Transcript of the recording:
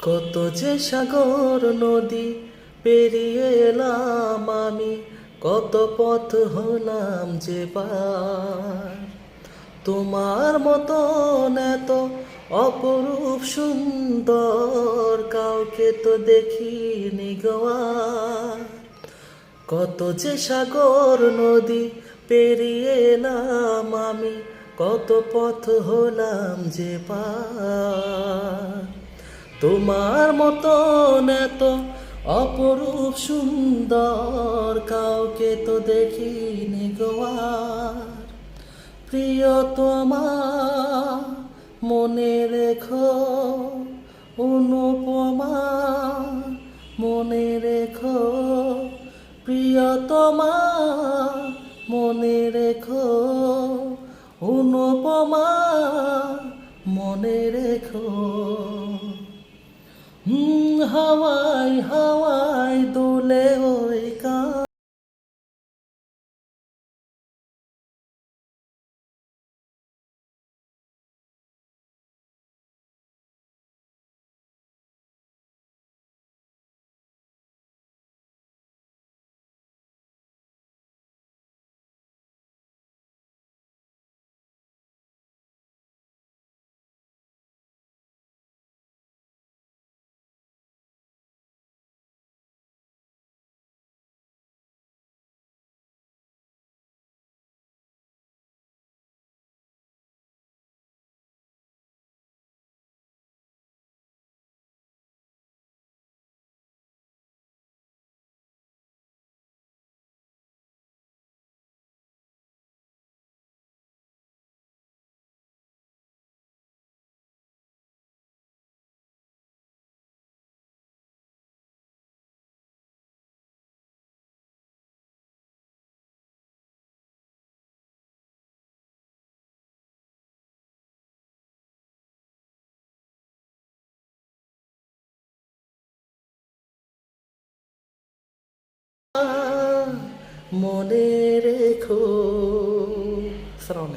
কত যে সাগর নদী পেরিয়ে এলাম আমি, কত পথ হলাম যে পার। তোমার মতন এত অপরূপ সুন্দর কাউকে তো দেখিনি গোয়ার কত যে সাগর নদী পেরিয়ে এলাম আমি কত পথ হলাম যে পার। তোমার মতন এত অপরূপ সুন্দর কাউকে তো দেখিনি গোয়ার প্রিয় তোমার মনে রেখো, অনুপমা, মনে রেখো। প্রিয়তমা মনে রেখো হাওয়ায় হাওয়াই দোলে ওই মনে রেখো। শ্রমে